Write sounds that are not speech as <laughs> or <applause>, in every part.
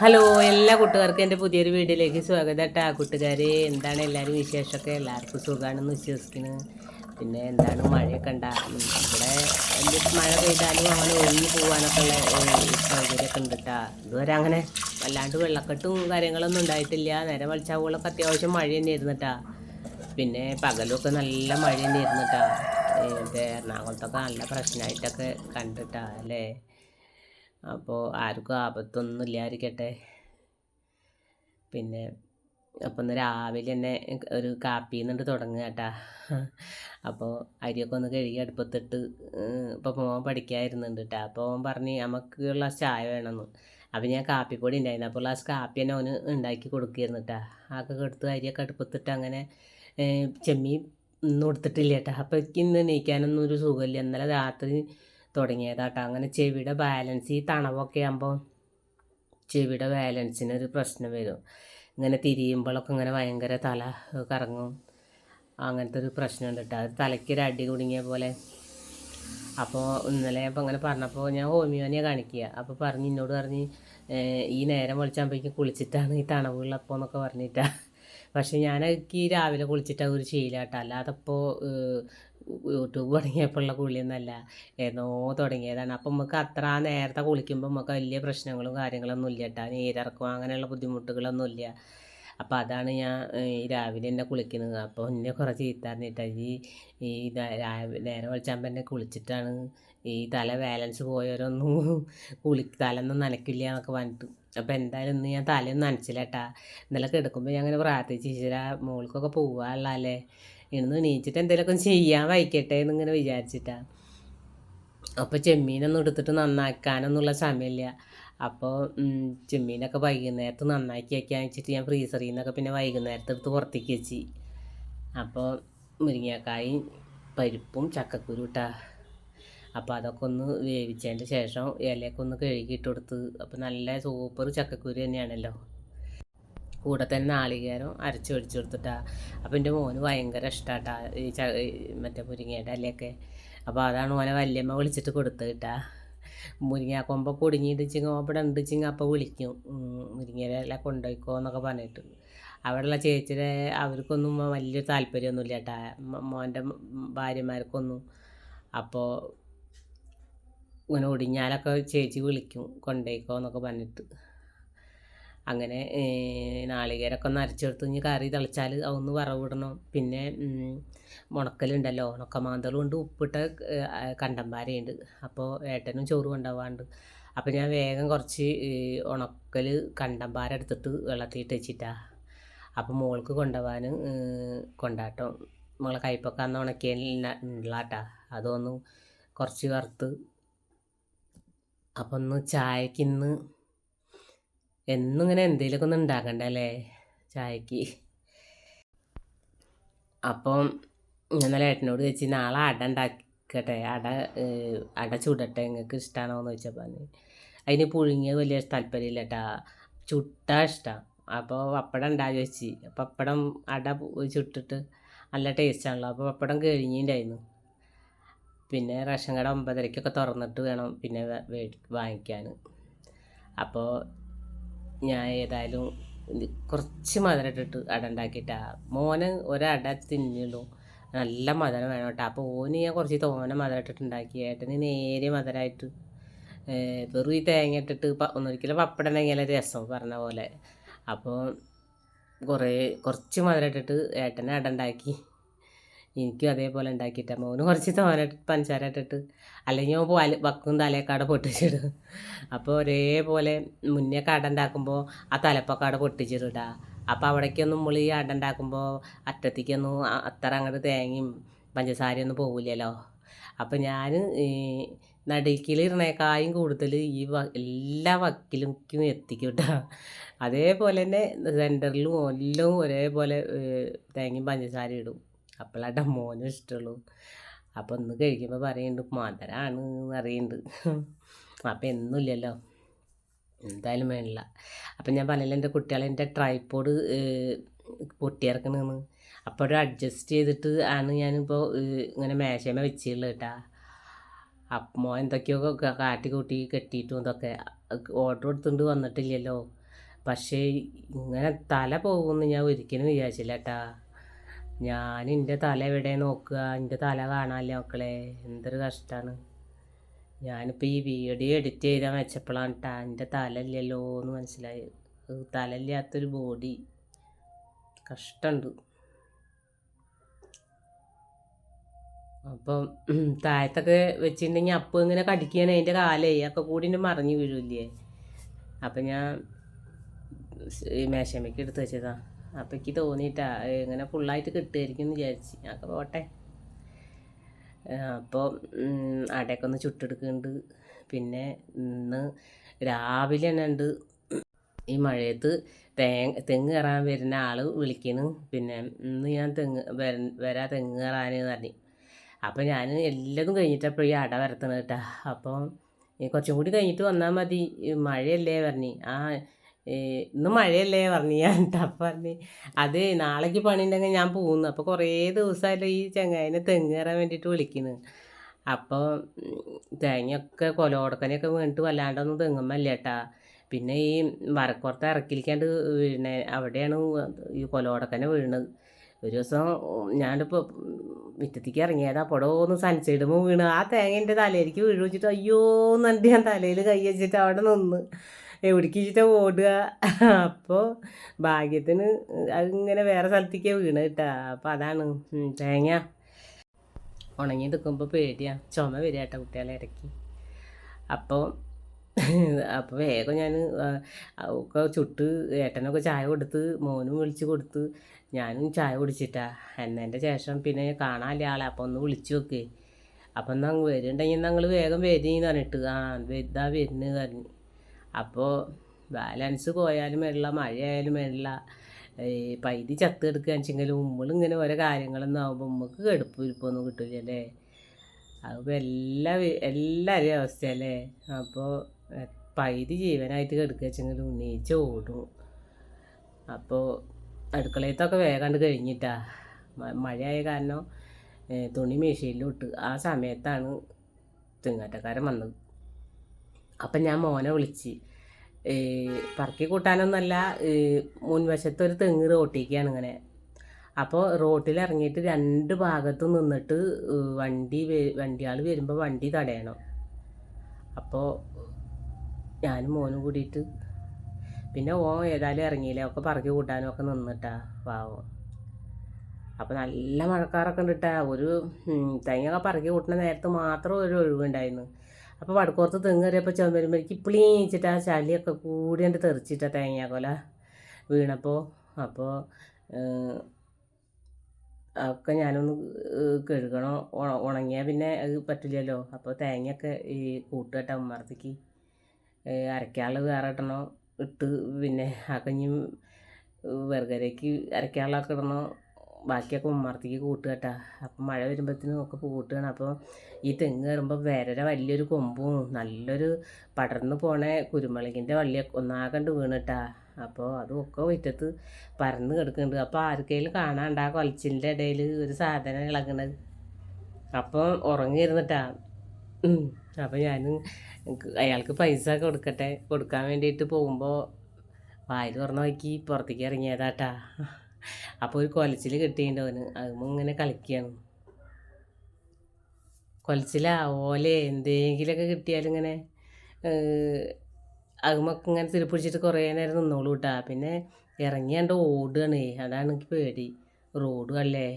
Hello എല്ലാ കൂട്ടുകാർക്കും എന്റെ പുതിയൊരു വീഡിയോയിലേക്ക് സ്വാഗതം കേട്ടോ കൂട്ടുകാരെ. എന്താണ് എല്ലാവരും വിശേഷമൊക്കെ? എല്ലാവർക്കും സുഖമാണെന്ന് വിശ്വസിക്കുന്നത് പിന്നെ എന്താണ് മഴയൊക്കെ ഉണ്ടാ? ഇവിടെ മഴ പെയ്താലും അങ്ങനെ ഒഴിഞ്ഞു പോകാനൊക്കെ ഉള്ള സൗകര്യമൊക്കെ ഉണ്ട് കേട്ടാ ഇതുവരെ അങ്ങനെ വല്ലാണ്ട് വെള്ളക്കെട്ടും കാര്യങ്ങളൊന്നും ഉണ്ടായിട്ടില്ല. നേരെ വലിച്ചാവുകളൊക്കെ അത്യാവശ്യം മഴ തന്നെയായിരുന്നു കേട്ടാ പിന്നെ പകലൊക്കെ നല്ല മഴ തന്നെയായിരുന്നു കേട്ടാ എറണാകുളത്തൊക്കെ നല്ല പ്രശ്നമായിട്ടൊക്കെ കണ്ടിട്ടാ അല്ലേ? അപ്പോൾ ആർക്കും ആപത്തൊന്നും ഇല്ലാതിരിക്കട്ടെ. പിന്നെ അപ്പം ഇന്ന് രാവിലെ തന്നെ ഒരു കാപ്പി നിന്നിട്ട് തുടങ്ങുക കേട്ടാ. അപ്പോൾ അരിയൊക്കെ ഒന്ന് കഴുകി അടുപ്പത്തിട്ട് ഇപ്പോൾ മോൻ പഠിക്കാതിരുന്നുണ്ട് കേട്ടാ. അപ്പോൾ അവൻ പറഞ്ഞ് നമുക്ക് ചായ വേണമെന്ന്. അപ്പോൾ ഞാൻ കാപ്പിപ്പൊടി ഉണ്ടായിരുന്നു. അപ്പോൾ ഗ്ലാസ് കാപ്പി തന്നെ അവന് ഉണ്ടാക്കി കൊടുക്കുകയായിരുന്നു കേട്ടാ. ആക്കെ എടുത്ത് അരിയൊക്കെ അടുപ്പത്തിട്ട് അങ്ങനെ ചെമ്മീൻ ഒന്നും കൊടുത്തിട്ടില്ല കേട്ടാ. അപ്പോൾ എനിക്ക് ഇന്ന് എണീക്കാനൊന്നും ഒരു സുഖമില്ല. ഇന്നലെ രാത്രി തുടങ്ങിയതാട്ടോ. അങ്ങനെ ചെവിയുടെ ബാലൻസ് ഈ തണവൊക്കെ ആകുമ്പോൾ ചെവിയുടെ ബാലൻസിനൊരു പ്രശ്നം വരും. ഇങ്ങനെ തിരിയുമ്പോഴൊക്കെ ഇങ്ങനെ ഭയങ്കര തല കറങ്ങും. അങ്ങനത്തെ ഒരു പ്രശ്നമുണ്ട് കേട്ടോ അത് തലയ്ക്ക് ഒരു അടി കുടുങ്ങിയ പോലെ. അപ്പോൾ ഇന്നലെ അപ്പോൾ അങ്ങനെ പറഞ്ഞപ്പോൾ ഞാൻ ഹോമിയോനെ കാണിക്കുക അപ്പോൾ പറഞ്ഞ് എന്നോട് പറഞ്ഞ് ഈ നേരം വിളിച്ചാകുമ്പോഴേക്കും കുളിച്ചിട്ടാണ് ഈ തണവുള്ളപ്പോൾ എന്നൊക്കെ പറഞ്ഞിട്ടാ. പക്ഷേ ഞാൻ ഈ രാവിലെ കുളിച്ചിട്ടാണ് ഒരു ശീലാട്ടോ. അല്ലാതെ ഇപ്പോൾ യൂട്യൂബ് തുടങ്ങിയപ്പോഴുള്ള കുളിയൊന്നുമല്ല എന്നോ തുടങ്ങിയതാണ്. അപ്പം നമുക്ക് അത്ര നേരത്തെ കുളിക്കുമ്പോൾ നമുക്ക് വലിയ പ്രശ്നങ്ങളും കാര്യങ്ങളൊന്നും ഇല്ല കേട്ടോ നീരിറക്കും അങ്ങനെയുള്ള ബുദ്ധിമുട്ടുകളൊന്നും ഇല്ല അപ്പോൾ അതാണ് ഞാൻ രാവിലെ എന്നെ കുളിക്കുന്നത്. അപ്പോൾ എന്നെ കുറേ ചീത്താറിഞ്ഞിട്ട് ഈ ഈ നേരെ വെളിച്ചാകുമ്പോൾ എന്നെ കുളിച്ചിട്ടാണ് ഈ തല ബാലൻസ് പോയവരൊന്നും കുളി തലൊന്നും നനയ്ക്കില്ല എന്നൊക്കെ പറഞ്ഞിട്ട്. അപ്പോൾ എന്തായാലും ഇന്ന് ഞാൻ തലയൊന്നും നനച്ചില്ല കേട്ടാ ഇന്നലെ കിടക്കുമ്പോൾ ഞാൻ അങ്ങനെ പ്രാർത്ഥിച്ച് ഈശ്വരാ മോൾക്കൊക്കെ പോവാനുള്ളതല്ലേ ഇന്ന് എണീച്ചിട്ട് എന്തെങ്കിലുമൊക്കെ ചെയ്യാൻ വൈക്കട്ടെ എന്നിങ്ങനെ വിചാരിച്ചിട്ടാ. അപ്പോൾ ചെമ്മീനൊന്നും എടുത്തിട്ട് നന്നാക്കാനൊന്നുള്ള സമയമില്ല. അപ്പോൾ ചെമ്മീനൊക്കെ വൈകുന്നേരത്ത് നന്നാക്കി വയ്ക്കാൻ വെച്ചിട്ട് ഞാൻ ഫ്രീസറിൽ നിന്നൊക്കെ പിന്നെ വൈകുന്നേരത്ത് എടുത്ത് പുറത്തേക്ക് വെച്ച്. അപ്പോൾ മുരിങ്ങക്കായും പരിപ്പും ചക്കക്കുരു ഇട്ടാ. അപ്പോൾ അതൊക്കെ ഒന്ന് വേവിച്ചതിന്റെ ശേഷം ഇലയൊക്കെ ഒന്ന് കഴുകിയിട്ട് കൊടുത്ത്. അപ്പോൾ നല്ല സൂപ്പർ ചക്കക്കുരു തന്നെയാണല്ലോ. കൂടെ തന്നെ നാളികേരം അരച്ച് ഒഴിച്ചു കൊടുത്തിട്ടാ. അപ്പം എന്റെ മോന് ഭയങ്കര ഇഷ്ടാട്ടാ ഈ ച മറ്റേ മുരിങ്ങയുടെ അല്ലയൊക്കെ അപ്പോൾ അതാണ് ഓനെ വല്യമ്മ വിളിച്ചിട്ട് കൊടുത്തത് കേട്ടാ മുരിങ്ങാക്കൊമ്പ പൊടിഞ്ഞിട്ടിച്ചിങ് അവിടെ ഉണ്ടിച്ചിങ് അപ്പോൾ വിളിക്കും. മുരിങ്ങയിലെല്ലാം കൊണ്ടുപോയിക്കോ എന്നൊക്കെ പറഞ്ഞിട്ട്. അവിടെയുള്ള ചേച്ചിയുടെ അവർക്കൊന്നും വലിയൊരു താല്പര്യമൊന്നുമില്ല കേട്ടാ മോന്റെ ഭാര്യമാർക്കൊന്നും. അപ്പോൾ ഇങ്ങനെ ഒടിഞ്ഞാലൊക്കെ ചേച്ചി വിളിക്കും കൊണ്ടുപോയിക്കോ എന്നൊക്കെ പറഞ്ഞിട്ട്. അങ്ങനെ നാളികേരൊക്കെ ഒന്ന് അരച്ചെടുത്ത് ഇനി കറി തിളച്ചാൽ അതൊന്ന് വറവിടണം. പിന്നെ ഉം, മുണക്കലുണ്ടല്ലോ ഉണക്കമാന്തളും ഉണ്ട് ഉപ്പിട്ട കണ്ടമ്പാരയുണ്ട്. അപ്പോൾ ഏട്ടനും ചോറ് കൊണ്ടുപോകാണ്ട് അപ്പോൾ ഞാൻ വേഗം കുറച്ച് ഉണക്കൽ കണ്ടമ്പാര എടുത്തിട്ട് വെള്ളത്തിയിട്ട് വെച്ചിട്ടാ. അപ്പോൾ മോൾക്ക് കൊണ്ടുപോകാൻ കൊണ്ടാട്ടോ. മോളെ കയ്പൊക്കെ അന്ന് ഉണക്കിയാട്ടാ അതൊന്ന് കുറച്ച് വറുത്ത് അപ്പം ഒന്ന് ചായക്ക് ഇന്ന് എന്നും ഇങ്ങനെ എന്തെങ്കിലുമൊക്കെ ഒന്ന് ഉണ്ടാക്കണ്ട അല്ലേ ചായക്ക്. അപ്പം ഞാൻ ഇന്നലെ ഏട്ടനോട് ചോദിച്ചു നാളെ അട ഉണ്ടാക്കട്ടെ അട അട ചുടട്ടെ? നിങ്ങൾക്ക് ഇഷ്ടമാണോ എന്ന് ചോദിച്ചപ്പോൾ അതിന് പുഴുങ്ങിയ വലിയ താല്പര്യമില്ല കേട്ടാ ചുട്ടാ ഇഷ്ടം. അപ്പോൾ പപ്പടം ഉണ്ടാ ചോദിച്ചു. പപ്പടം അട ചുട്ടിട്ട് നല്ല ടേസ്റ്റാണല്ലോ അപ്പോൾ പപ്പടം കഴിഞ്ഞിട്ടുണ്ടായിരുന്നു പിന്നെ റേഷൻ കട ഒമ്പതരയ്ക്കൊക്കെ തുറന്നിട്ട് വേണം പിന്നെ വാങ്ങിക്കാൻ അപ്പോൾ ഞാൻ ഏതായാലും കുറച്ച് മധുരം ഇട്ടിട്ട് അട ഉണ്ടാക്കിയിട്ടാ മോന് ഒരട തിന്നുള്ളൂ നല്ല മധുരം വേണം കേട്ടോ. അപ്പോൾ ഓന് ഞാൻ കുറച്ച് തോനെ മധുരം ഇട്ടിട്ട് ഉണ്ടാക്കി. ഏട്ടന് നേരെ മധുരമായിട്ട് വെറും ഈ തേങ്ങ ഇട്ടിട്ട് ഒന്നൊരിക്കലും പപ്പടം ഉണ്ടെങ്കിൽ രസം പറഞ്ഞ പോലെ. അപ്പോൾ കുറേ കുറച്ച് മധുരം ഇട്ടിട്ട് ഏട്ടനെ അട ഉണ്ടാക്കി. എനിക്കും അതേപോലെ ഉണ്ടാക്കിയിട്ട്. മോന് കുറച്ച് തോന പഞ്ചസാര ഇട്ടിട്ട് അല്ലെങ്കിൽ അവൻ പാൽ വക്കും തലേക്കാട് പൊട്ടിച്ചിടും. അപ്പോൾ ഒരേപോലെ മുന്നേ കട ഉണ്ടാക്കുമ്പോൾ ആ തലപ്പക്കാട് പൊട്ടിച്ചിടാ അപ്പോൾ അവിടേക്കൊന്നും നമ്മൾ ഈ അട ഉണ്ടാക്കുമ്പോൾ അറ്റത്തേക്കൊന്നും അത്ര അങ്ങോട്ട് തേങ്ങയും പഞ്ചസാരയൊന്നും പോകില്ലല്ലോ അപ്പോൾ ഞാൻ നടുക്കിലിരുന്നേക്കായും കൂടുതൽ ഈ വ എല്ലാ വക്കിലും എത്തിക്കും കേട്ടോ അതേപോലെ തന്നെ സെന്ററിലും എല്ലാം ഒരേപോലെ തേങ്ങയും പഞ്ചസാരയും ഇടും. അപ്പോഴാട്ടോ മോനും ഇഷ്ടമുള്ളൂ അപ്പോൾ ഒന്ന് കഴിക്കുമ്പോൾ പറയുന്നുണ്ട് മധുരമാണ് അറിയുന്നുണ്ട് അപ്പോൾ എന്നുമില്ലല്ലോ എന്തായാലും വേണില്ല. അപ്പം ഞാൻ പറഞ്ഞില്ല എന്റെ കുട്ടികളെ എന്റെ ട്രൈപ്പോഡ് പൊട്ടിയിറക്കണമെന്ന് ഒരു അഡ്ജസ്റ്റ് ചെയ്തിട്ട് ആണ് ഞാനിപ്പോൾ ഇങ്ങനെ മേശമേ വെച്ചുള്ളത് കേട്ടാ. അപ്പോൾ എന്തൊക്കെയോ കാട്ടി കൂട്ടി കെട്ടിയിട്ടും ഇതൊക്കെ. ഓർഡർ കൊടുത്തുകൊണ്ട് വന്നിട്ടില്ലല്ലോ. പക്ഷേ ഇങ്ങനെ തല പോകുമെന്ന് ഞാൻ ഒരിക്കലും വിചാരിച്ചില്ല കേട്ടാ. ഞാൻ എന്റെ തല എവിടെ നോക്കുക? എന്റെ തല കാണാനില്ല മക്കളെ. എന്തൊരു കഷ്ടമാണ് ഞാനിപ്പോൾ ഈ വീഡിയോ എഡിറ്റ് ചെയ്താൽ വെച്ചപ്പോഴാണ് കേട്ടാ എന്റെ തല ഇല്ലല്ലോ എന്ന് മനസ്സിലായി തല ഇല്ലാത്തൊരു ബോഡി. കഷ്ടമുണ്ട് അപ്പം താഴത്തൊക്കെ വെച്ചിട്ടുണ്ടെങ്കിൽ അപ്പം ഇങ്ങനെ കടിക്കുകയാണ് അതിന്റെ കാലേ ഒക്കെ കൂടി എന്റെ മറിഞ്ഞു വീഴില്ലേ അപ്പം ഞാൻ മേശമയ്ക്ക് എടുത്ത് വെച്ചതാ. അപ്പം എനിക്ക് തോന്നിയിട്ടാ ഇങ്ങനെ ഫുള്ളായിട്ട് കിട്ടുമായിരിക്കും എന്ന് വിചാരിച്ച്. ഞങ്ങൾക്ക് പോട്ടെ. അപ്പോൾ അടയൊക്കെ ഒന്ന് ചുട്ടെടുക്കുന്നുണ്ട്. പിന്നെ ഇന്ന് രാവിലെ തന്നെ ഉണ്ട്. ഈ മഴയത്ത് തേങ്ങ തെങ്ങ് കയറാൻ വരുന്ന ആൾ വിളിക്കുന്നു പിന്നെ ഇന്ന് ഞാൻ തെങ്ങ് വരാ തെങ്ങ് കയറാനെന്ന് പറഞ്ഞു. അപ്പോൾ ഞാൻ എല്ലാതും കഴിഞ്ഞിട്ടപ്പോൾ ഈ അട വരത്തണ കേട്ടാ. അപ്പോൾ കുറച്ചും കൂടി കഴിഞ്ഞിട്ട് വന്നാൽ മതി. മഴയല്ലേ പറഞ്ഞു. ആ ഇന്ന് മഴയല്ലേ? പറഞ്ഞു ഞാൻ <laughs> അപ്പം പറഞ്ഞ്. അത് നാളേക്ക് പണി ഉണ്ടെങ്കിൽ ഞാൻ പോകുന്നു അപ്പോൾ കുറേ ദിവസമായിട്ട് ഈ ചങ്ങായിനെ തെങ്ങ് കയറാൻ വേണ്ടിയിട്ട് വിളിക്കുന്നു അപ്പോൾ തേങ്ങയൊക്കെ കൊലോടക്കനെയൊക്കെ വീണിട്ട് വല്ലാണ്ടൊന്നും തെങ്ങുമ്മല്ല കേട്ടാ പിന്നെ ഈ വരക്കുറത്ത് ഇറക്കിലിക്കാണ്ട് വീണേ അവിടെയാണ് ഈ കൊലോടക്കനെ വീണത്. ഒരു ദിവസം ഞാനിപ്പോൾ മുറ്റത്തേക്ക് ഇറങ്ങിയത്. അപ്പോഴോ ഒന്ന് സൺസൈഡുമ്പോൾ വീണ്. ആ തേങ്ങ എന്റെ തലയിലേക്ക് വീഴു വെച്ചിട്ട് അയ്യോ എന്നിട്ട് ഞാൻ തലയിൽ കൈ വെച്ചിട്ട് അവിടെ നിന്ന്. എവിടേക്ക് വെച്ചിട്ടാണ് ഓടുക. അപ്പോൾ ഭാഗ്യത്തിന് അതിങ്ങനെ വേറെ സ്ഥലത്തേക്ക് വീണ് കിട്ടുക അപ്പോൾ അതാണ്. തേങ്ങ ഉണങ്ങി നിൽക്കുമ്പോൾ പേടിയാണ് ചുമ വരിക കേട്ടോ കുട്ടികളെ ഇടയ്ക്ക്. അപ്പോൾ അപ്പോൾ വേഗം ഞാൻ ഒക്കെ ചുട്ട് ഏട്ടനൊക്കെ ചായ കൊടുത്ത് മോനും വിളിച്ച് കൊടുത്ത് ഞാനും ചായ കുടിച്ചിട്ടാ. എന്നതിന്റെ ശേഷം പിന്നെ കാണാനില്ല ആളെ. അപ്പോൾ ഒന്ന് വിളിച്ചു നോക്കേ. അപ്പം എന്നാൽ വരുന്നുണ്ടെങ്കിൽ ഞങ്ങൾ വേഗം വരുന്നു പറഞ്ഞിട്ട് ആ ഇതാ വരുന്നു പറഞ്ഞു. അപ്പോൾ ബാലൻസ് പോയാലും വരില്ല മഴയായാലും വരില്ല ഈ പൈതി ചത്ത് വെച്ചെങ്കിൽ ഉമ്മളിങ്ങനെ ഓരോ കാര്യങ്ങളൊന്നും ആകുമ്പോൾ നമുക്ക് കെടുപ്പ് ഇരിപ്പൊന്നും കിട്ടില്ല അല്ലേ? അതിപ്പോൾ എല്ലാ എല്ലാവരെയും അവസ്ഥയല്ലേ അപ്പോൾ പൈതി ജീവനായിട്ട് കിടക്കുക വെച്ചെങ്കിൽ ഉണ്ണീച്ച് ഓടും. അപ്പോൾ അടുക്കളയത്തൊക്കെ വേഗാണ്ട് കഴിഞ്ഞിട്ടാ. മഴയായ കാരണം തുണി മെഷീനിലിട്ട്. ആ സമയത്താണ് തിങ്ങാറ്റക്കാരൻ വന്നത്. അപ്പം ഞാൻ മോനെ വിളിച്ച്. പറക്കി കൂട്ടാനൊന്നല്ല മുൻവശത്ത് ഒരു തെങ്ങ് റോട്ടിക്കാണ് ഇങ്ങനെ. അപ്പോൾ റോട്ടിൽ ഇറങ്ങിയിട്ട് രണ്ട് ഭാഗത്തും നിന്നിട്ട് വണ്ടി വണ്ടിയാൾ വരുമ്പോൾ വണ്ടി തടയണം. അപ്പോൾ ഞാനും മോനും കൂടിയിട്ട് പിന്നെ ഓ ഏതായാലും ഇറങ്ങിയില്ല ഒക്കെ പറക്കി കൂട്ടാനും ഒക്കെ നിന്നിട്ടാ പാവം. അപ്പോൾ നല്ല മഴക്കാറൊക്കെ ഉണ്ടിട്ടാ ഒരു തേങ്ങയൊക്കെ പറക്കി കൂട്ടുന്ന നേരത്ത് മാത്രം ഒരു ഒഴിവുണ്ടായിരുന്നു അപ്പോൾ വടക്കോർത്ത് തെങ്ങ് കയറിയപ്പോൾ ചുമരുമ്പോഴേക്ക് ഇപ്പിളീച്ചിട്ട് ആ ചളിയൊക്കെ കൂടി കണ്ട് തെറിച്ചിട്ട തേങ്ങാക്കൊല വീണപ്പോൾ അപ്പോൾ ഒക്കെ ഞാനൊന്ന് കഴുകണോ ഉണങ്ങിയാൽ പിന്നെ അത് പറ്റില്ലല്ലോ അപ്പോൾ തേങ്ങയൊക്കെ ഈ കൂട്ടുകെട്ട ഉമ്മർത്തേക്ക് അരക്കാൾ വേറെ ഇട്ടണോ ഇട്ട് പിന്നെ ആ കഞ്ഞി വെറുകരയ്ക്ക് അരക്കാളൊക്കെ ഇടണോ. ബാക്കിയൊക്കെ ഉമ്മർത്തിക്ക് കൂട്ടുക കേട്ടാ. അപ്പം മഴ വരുമ്പോഴത്തേനും ഒക്കെ കൂട്ടുകയാണ് അപ്പോൾ ഈ തെങ്ങ് കയറുമ്പോൾ വേറെ വലിയൊരു കൊമ്പും നല്ലൊരു പടർന്ന് പോണ കുരുമുളകിന്റെ വള്ളിയൊക്കെ ഒന്നാകണ്ട് വീണിട്ടാ അപ്പോൾ ഒക്കെ മുറ്റത്ത് പരന്ന് കിടക്കുന്നുണ്ട്. അപ്പോൾ ആർക്കെങ്കിലും കാണാണ്ട് ആ കൊലച്ചിന്റെ ഇടയിൽ ഒരു സാധനം ഇളകണത്? അപ്പോൾ ഉറങ്ങിയിരുന്നിട്ടാ അപ്പോൾ ഞാൻ അയാൾക്ക് പൈസ കൊടുക്കട്ടെ. കൊടുക്കാൻ വേണ്ടിയിട്ട് പോകുമ്പോൾ വായിൽ തുറന്ന് നോക്കി പുറത്തേക്ക് ഇറങ്ങിയതാട്ടാ അപ്പോൾ ഒരു കൊലച്ചിൽ കിട്ടിയിട്ടുണ്ട് അവന്. അതുമ്പോൾ ഇങ്ങനെ കളിക്കുകയാണ് കൊലച്ചിലാവോലെ എന്തെങ്കിലുമൊക്കെ കിട്ടിയാലും ഇങ്ങനെ അതുമൊക്കെ ഇങ്ങനെ തിരിപ്പിടിച്ചിട്ട് കുറേ നേരം നിന്നോളൂ കേട്ടാ പിന്നെ ഇറങ്ങിയാണ്ട് ഓടുകയാണ് അതാണ് എനിക്ക് പേടി. റോഡും അല്ലേ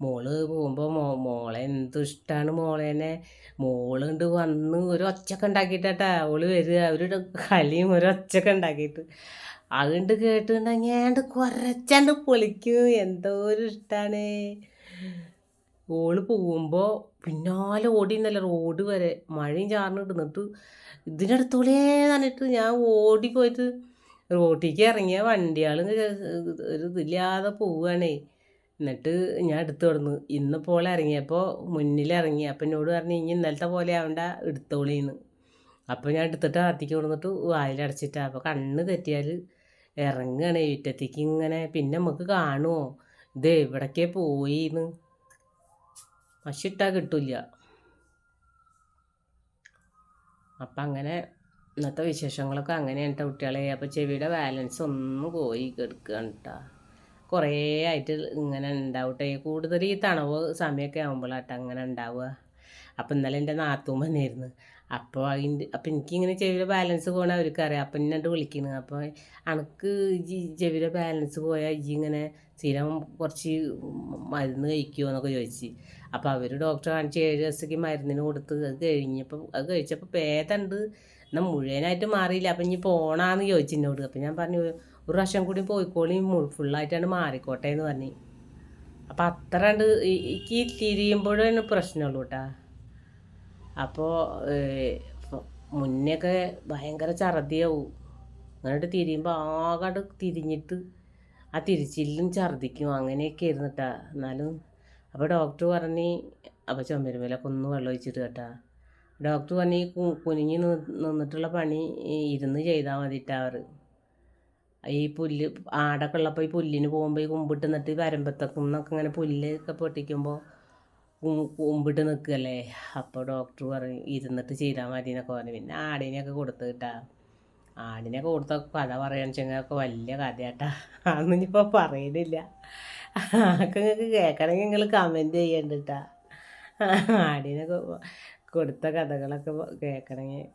മോൾ പോകുമ്പോൾ മോ മോളെ എന്ത് ഇഷ്ടമാണ് മോളേനെ. മോളുണ്ട് വന്ന് ഒരു ഒച്ചൊക്കെ ഉണ്ടാക്കിയിട്ടാട്ടാ ഓൾ വരിക അവരുടെ കളിയും ഒരു ഒച്ചൊക്കെ ഉണ്ടാക്കിയിട്ട് അതുകൊണ്ട് കേട്ടിട്ടുണ്ടെങ്കിൽ കുറച്ചാണ്ട് പൊളിക്കും. എന്തോ ഒരു ഇഷ്ടമാണ് ഓൾ പോകുമ്പോൾ പിന്നാലെ ഓടിന്നല്ല റോഡ് വരെ. മഴയും ചാർന്നിട്ട് നിന്നിട്ട് ഇതിനടുത്തോളേ എന്നിട്ട് ഞാൻ ഓടിപ്പോയിട്ട് റോട്ടിലേക്ക് ഇറങ്ങിയ വണ്ടിയാളും ഒരു ഇതില്ലാതെ പോവുകയാണേ എന്നിട്ട് ഞാൻ എടുത്തു കൊടുന്നു പോലെ ഇറങ്ങിയപ്പോൾ മുന്നിൽ ഇറങ്ങി. അപ്പം എന്നോട് പറഞ്ഞു ഇനി ഇന്നലത്തെ പോലെ ആവണ്ട എടുത്തോളീന്ന്. അപ്പോൾ ഞാൻ എടുത്തിട്ട് അത്തിക്ക് കൊടുത്തിട്ട് വായിലടച്ചിട്ടാണ് അപ്പോൾ കണ്ണ് തെറ്റിയാൽ ഇറങ്ങുകയാണ് ഏറ്റത്തേക്ക് ഇങ്ങനെ പിന്നെ നമുക്ക് കാണുമോ ഇത് എവിടേക്കേ പോയിന്ന്. മഷിട്ടാൽ കിട്ടില്ല. അപ്പം അങ്ങനെ ഇന്നത്തെ വിശേഷങ്ങളൊക്കെ അങ്ങനെയാണ് കേട്ടോ കുട്ടികളെ. അപ്പോൾ ചെവിയുടെ ബാലൻസ് ഒന്നും പോയി കിടക്കുകയാണ് കേട്ടോ കുറേ ആയിട്ട് ഇങ്ങനെ ഉണ്ടാവട്ടെ കൂടുതൽ ഈ തണവ് സമയമൊക്കെ ആകുമ്പോഴാട്ടോ അങ്ങനെ ഉണ്ടാവുക അപ്പം ഇന്നലെ എന്റെ നാത്തൂമ്മ വന്നിരുന്നു. അപ്പോൾ അതിന്റെ അപ്പം എനിക്കിങ്ങനെ ചെവിയുടെ ബാലൻസ് പോകണ അവർക്കറിയാം. അപ്പം എന്നെ വിളിക്കുന്നത് അപ്പോൾ അനക്ക് ചെവിയുടെ ബാലൻസ് പോയാൽ ഇജ്ജി ഇങ്ങനെ സ്ഥിരം കുറച്ച് മരുന്ന് കഴിക്കുമോ എന്നൊക്കെ ചോദിച്ച്. അപ്പോൾ അവർ ഡോക്ടർ കാണിച്ച് ഏഴ് ദിവസത്തേക്ക് മരുന്നിന് കൊടുത്ത് അത് കഴിഞ്ഞപ്പോൾ അത് കഴിച്ചപ്പോൾ ഭേദമുണ്ട് എന്നാൽ മുഴുവനായിട്ട് മാറിയില്ല. അപ്പം ഇനി പോണാന്ന് ചോദിച്ചു എന്നോട് അപ്പം ഞാൻ പറഞ്ഞു ഒരു പ്രാവശ്യം കൂടി പോയിക്കോളി ഫുള്ളായിട്ടാണ് മാറിക്കോട്ടെ എന്ന് പറഞ്ഞു. അപ്പം അത്ര ഉണ്ട് എനിക്ക് തിരിയുമ്പോഴാണ് പ്രശ്നമുള്ളൂ കേട്ടാ അപ്പോൾ മുന്നെയൊക്കെ ഭയങ്കര ഛർദിയാവും. എന്നിട്ട് തിരിയുമ്പോൾ ആകട് തിരിഞ്ഞിട്ട് ആ തിരിച്ചില്ലും ഛർദിക്കും. അങ്ങനെയൊക്കെ ആയിരുന്നു കേട്ടാ എന്നാലും അപ്പോൾ ഡോക്ടർ പറഞ്ഞ് അപ്പോൾ ചുമരുമേലൊക്കെ ഒന്ന് വെള്ളം ഒഴിച്ചിട്ട് കേട്ടാ. ഡോക്ടർ പറഞ്ഞ് ഈ കുനിഞ്ഞ് നിന്നിട്ടുള്ള പണി ഇരുന്ന് ചെയ്താൽ മതിട്ടാവർ ഈ പുല്ല് ആടൊക്കെ ഉള്ളപ്പോൾ ഈ പുല്ലിന് പോകുമ്പോൾ ഈ കുമ്പിട്ട് നിന്നിട്ട് വരമ്പത്തൊക്കെ നിന്നൊക്കെ ഇങ്ങനെ പുല്ലൊക്കെ പൊട്ടിക്കുമ്പോൾ കുമ്പിട്ട് നിൽക്കുകയല്ലേ അപ്പോൾ ഡോക്ടർ പറഞ്ഞു ഇരുന്നിട്ട് ചെയ്താൽ മതി എന്നൊക്കെ പറഞ്ഞു. പിന്നെ ആടിനെയൊക്കെ കൊടുത്തു കിട്ടാ ആടിനെയൊക്കെ കൊടുത്ത കഥ പറയാന്ന് വെച്ചെങ്കിലൊക്കെ വലിയ കഥയാട്ടാ. അതൊന്നും ഇനിയിപ്പോൾ പറയുന്നില്ല അതൊക്കെ നിങ്ങൾക്ക് കേൾക്കണമെങ്കിൽ നിങ്ങൾ കമന്റ് ചെയ്യണ്ട കേട്ടാ ആടിനൊക്കെ കൊടുത്ത കഥകളൊക്കെ കേൾക്കണമെങ്കിൽ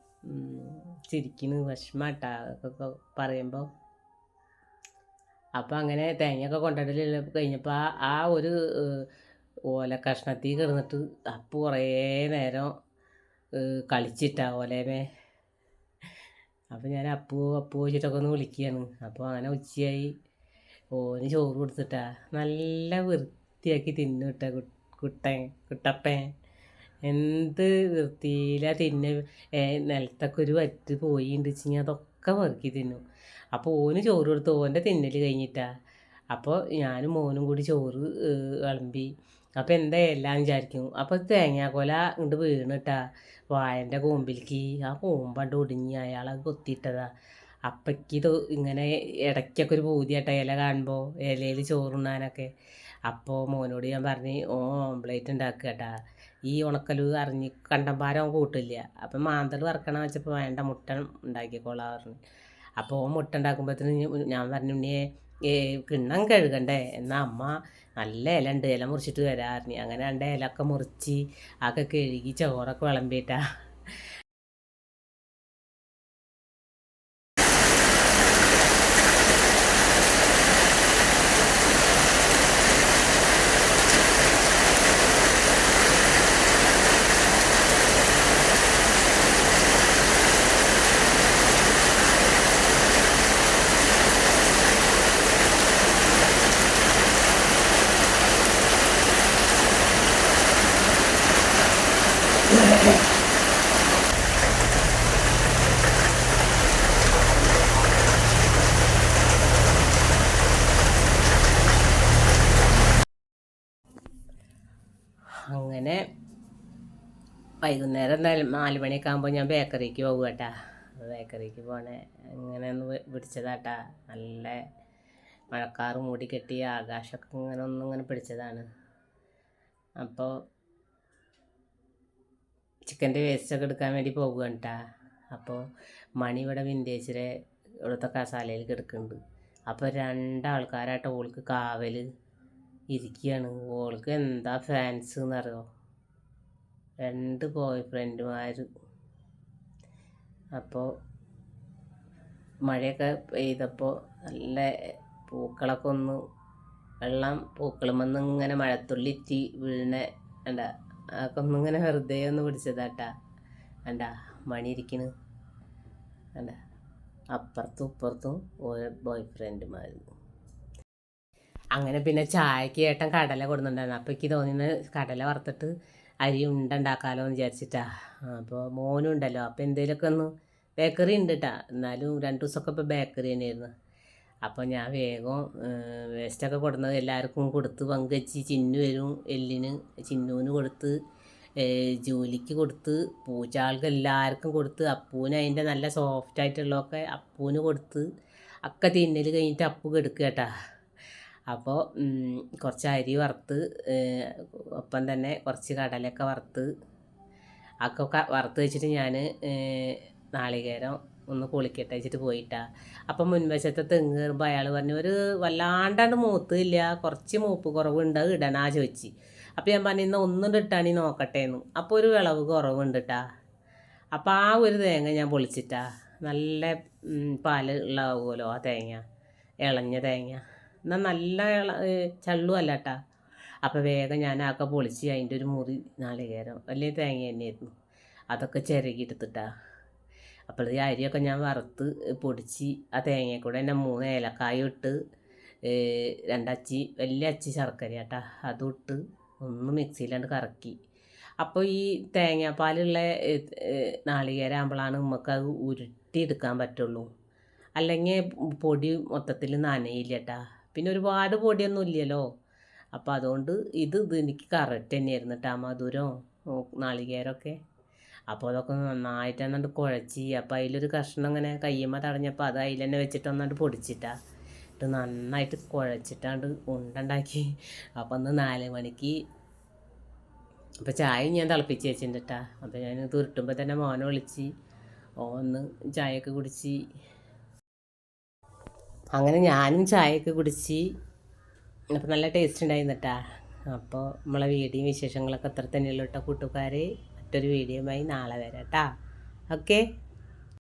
ചിരിക്കുന്നു വിഷമാട്ടാ. അതൊക്കെ പറയുമ്പോൾ അപ്പോൾ അങ്ങനെ തേങ്ങയൊക്കെ കൊണ്ടുവരൽ കഴിഞ്ഞപ്പോൾ ആ ഒരു ഓല കഷ്ണത്തിൽ കിടന്നിട്ട് അപ്പു കുറേ നേരം കളിച്ചിട്ടാ ഓലേമേ അപ്പോൾ ഞാൻ അപ്പു അപ്പു വെച്ചിട്ടൊക്കെ ഒന്ന് വിളിക്കുകയാണ് അപ്പോൾ അങ്ങനെ ഉച്ചയായി. ഓന് ചോറ് കൊടുത്തിട്ടാ നല്ല വൃത്തിയാക്കി തിന്നു കിട്ട കുട്ടൻ കുട്ടപ്പൻ. എന്ത് വൃത്തിയിലാ തിന്ന നിലത്തൊക്കെ ഒരു വറ്റ് പോയിണ്ട് വെച്ചെങ്കിൽ അതൊക്കെ വെറുക്കി തിന്നു. അപ്പോൾ ഓന് ചോറ് കൊടുത്തു ഓന്റെ തിന്നൽ കഴിഞ്ഞിട്ടാ. അപ്പോൾ ഞാനും മോനും കൂടി ചോറ് വിളമ്പി. അപ്പോൾ എന്താ എല്ലാം വിചാരിക്കും അപ്പോൾ തേങ്ങാക്കൊല ഇങ്ങോട്ട് വീണിട്ടാ. വായന്റെ കൂമ്പിലേക്ക് ആ കൂമ്പണ്ട് ഒടിഞ്ഞ് അയാളെ കൊത്തിയിട്ടതാ. അപ്പയ്ക്ക് ഇത് ഇങ്ങനെ ഇടയ്ക്കൊക്കെ ഒരു പൂതിയാട്ട ഇല കാണുമ്പോൾ ഇലയിൽ ചോറുണ്ണാനൊക്കെ. അപ്പോൾ മോനോട് ഞാൻ പറഞ്ഞ് ഓ ഓംപ്ലേറ്റ് ഉണ്ടാക്കുക കേട്ടാ ഈ ഉണക്കൽ അറിഞ്ഞ് കണ്ടമ്പാരം കൂട്ടില്ല. അപ്പം മാന്തൽ വറക്കണം വെച്ചപ്പോൾ വേണ്ട മുട്ട ഉണ്ടാക്കിക്കോളാം പറഞ്ഞു. അപ്പോൾ മുട്ട ഉണ്ടാക്കുമ്പോഴത്തേന് ഞാൻ പറഞ്ഞു ഉണ്ണിയെ കിണ്ണം കഴുകണ്ടേ. എന്നാൽ അമ്മ നല്ല ഇല ഉണ്ട് ഇല മുറിച്ചിട്ട് വരാറിഞ്ഞ് അങ്ങനെ രണ്ട് ഇലൊക്കെ മുറിച്ച് അതൊക്കെ കഴുകി ചോറൊക്കെ വിളമ്പിയിട്ടാ. അങ്ങനെ വൈകുന്നേരം എന്തായാലും നാല് മണിയൊക്കെ ആകുമ്പോൾ ഞാൻ ബേക്കറിക്ക് പോകും കേട്ടാ. ബേക്കറിക്ക് പോണേ. ഇങ്ങനെ ഒന്ന് പിടിച്ചതാട്ടാ നല്ല മഴക്കാറ് മൂടി കെട്ടി ആകാശമൊക്കെ ഇങ്ങനെ ഒന്നും ഇങ്ങനെ പിടിച്ചതാണ്. അപ്പോൾ ചിക്കന്റെ വേസ്റ്റൊക്കെ എടുക്കാൻ വേണ്ടി പോകുകയാണ് കേട്ടാ. അപ്പോൾ മണി ഇവിടെ വിന്റേജിലെ ഇവിടുത്തെ കസാലയിൽ കിടക്കുന്നുണ്ട് അപ്പോൾ രണ്ടാൾക്കാരായിട്ട് ഓൾക്ക് കാവൽ ഇരിക്കുകയാണ് ഓൾക്ക് എന്താ ഫാൻസ് എന്നറിയോ രണ്ട് ബോയ് ഫ്രണ്ടുമാർ അപ്പോൾ മഴയൊക്കെ പെയ്തപ്പോൾ നല്ല പൂക്കളൊക്കെ ഒന്ന് വെള്ളം പൂക്കളുമെന്ന് ഇങ്ങനെ മഴത്തുള്ളി ഇറ്റി വീണ. വേണ്ട അതൊക്കെ ഒന്നിങ്ങനെ വെറുതെ ഒന്ന് പിടിച്ചതാട്ടാ. വേണ്ട മണി ഇരിക്കണ് വേണ്ട അപ്പുറത്തും ഇപ്പുറത്തും ഓരോ ബോയ് ഫ്രണ്ടുമാർ അങ്ങനെ പിന്നെ ചായക്ക് ഏട്ടൻ കടല കൊടുക്കുന്നുണ്ടായിരുന്നു അപ്പോൾ എനിക്ക് തോന്നിയത് കടല വറുത്തിട്ട് അരി ഉണ്ട ഉണ്ടാക്കാമല്ലോ എന്ന് വിചാരിച്ചിട്ടാ. അപ്പോൾ മോനും ഉണ്ടല്ലോ. അപ്പോൾ എന്തെങ്കിലുമൊക്കെ ഒന്ന് ബേക്കറി ഉണ്ട് കേട്ടാ എന്നാലും രണ്ട് ദിവസമൊക്കെ ഇപ്പോൾ ബേക്കറി തന്നെയായിരുന്നു. അപ്പോൾ ഞാൻ വേഗം വേസ്റ്റൊക്കെ കൊടുന്നത് എല്ലാവർക്കും കൊടുത്ത് പങ്കുവച്ച് ചിന്നു വരും. എല്ലിന് ചിന്നുവിന് കൊടുത്ത് ജോലിക്ക് കൊടുത്ത് പൂച്ചാൾക്ക് എല്ലാവർക്കും കൊടുത്ത് അപ്പൂന് അതിന്റെ നല്ല സോഫ്റ്റ് ആയിട്ടുള്ളതൊക്കെ അപ്പൂന് കൊടുത്ത് ഒക്കെ തിന്നൽ കഴിഞ്ഞിട്ട് അപ്പു കെടുക്കുക കേട്ടാ അപ്പോൾ കുറച്ച് അരി വറുത്ത് ഒപ്പം തന്നെ കുറച്ച് കടലയൊക്കെ വറുത്ത് അതൊക്കെ വറുത്ത് വെച്ചിട്ട് ഞാൻ നാളികേരം ഒന്ന് കുളിക്കട്ടെ വെച്ചിട്ട് പോയിട്ടാ. അപ്പം മുൻവശത്തെ തെങ്ങ് കയറുമ്പോൾ അയാൾ പറഞ്ഞു ഒരു വല്ലാണ്ടാണ്ട് മൂത്തില്ല കുറച്ച് മൂപ്പ് കുറവുണ്ട് ഇടണാ ചോദിച്ച്. അപ്പോൾ ഞാൻ പറഞ്ഞു ഇന്ന് ഒന്നും ഇട്ടാണി നോക്കട്ടെ എന്ന് അപ്പോൾ ഒരു വിളവ് കുറവുണ്ട് കേട്ടാ അപ്പോൾ ആ ഒരു തേങ്ങ ഞാൻ പൊളിച്ചിട്ടാ. നല്ല പാൽ ഉള്ളാവുമല്ലോ ആ തേങ്ങ ഇളഞ്ഞ തേങ്ങ. എന്നാൽ നല്ല ചള്ളുമല്ല കേട്ടാ അപ്പോൾ വേഗം ഞാൻ ആക്കെ പൊളിച്ച് അതിന്റെ ഒരു മുറി നാളികേരം വലിയ തേങ്ങ തന്നെയായിരുന്നു അതൊക്കെ ചിരകിയെടുത്തിട്ടാ. അപ്പോൾ ഈ അരിയൊക്കെ ഞാൻ വറുത്ത് പൊടിച്ച് ആ തേങ്ങയിൽ കൂടെ തന്നെ മൂന്ന് ഏലക്കായ ഇട്ട് രണ്ടച്ചി വലിയ അച്ചി ശർക്കര കേട്ടാ അതും ഇട്ട് ഒന്ന് മിക്സിയിലാണ്ട് കറക്കി. അപ്പോൾ ഈ തേങ്ങാപ്പാലുള്ള ഏ, നമുക്ക് അത് ഉരുട്ടിയെടുക്കാൻ പറ്റുള്ളൂ. അല്ലെങ്കിൽ പൊടി മൊത്തത്തിൽ നനയില്ല കേട്ടാ പിന്നെ ഒരുപാട് പൊടിയൊന്നും ഇല്ലല്ലോ. അപ്പോൾ അതുകൊണ്ട് ഇത് ഇത് എനിക്ക് കറക്റ്റ് തന്നെയായിരുന്നു കേട്ടോ ആ മധുരം നാളികേരമൊക്കെ. അപ്പോൾ അതൊക്കെ നന്നായിട്ട് എന്നിട്ട് കുഴച്ചി അപ്പോൾ അതിലൊരു കഷ്ണം ഇങ്ങനെ കയ്യമ്മ തടഞ്ഞപ്പോൾ അത് അതിൽ തന്നെ വെച്ചിട്ട് ഒന്നാണ്ട് പൊടിച്ചിട്ടാ. ഇത് നന്നായിട്ട് കുഴച്ചിട്ടാണ്ട് ഉണ്ടുണ്ടാക്കി. അപ്പം ഒന്ന് നാല് മണിക്ക് അപ്പോൾ ചായ ഞാൻ തിളപ്പിച്ച് വെച്ചിട്ടുണ്ട് കേട്ടാ അപ്പോൾ ഞാൻ തുരുട്ടുമ്പോൾ തന്നെ മോനെ വിളിച്ച് ഓന്ന് ചായയൊക്കെ കുടിച്ച് അങ്ങനെ ഞാനും ചായയൊക്കെ കുടിച്ച് അപ്പോൾ നല്ല ടേസ്റ്റ് ഉണ്ടായിരുന്നു കേട്ടാ അപ്പോൾ നമ്മളെ വീഡിയോ വിശേഷങ്ങളൊക്കെ അത്ര തന്നെയുള്ളൂ കേട്ടോ കൂട്ടുകാർ മറ്റൊരു വീഡിയോയുമായി നാളെ വരാം കേട്ടാ ഓക്കെ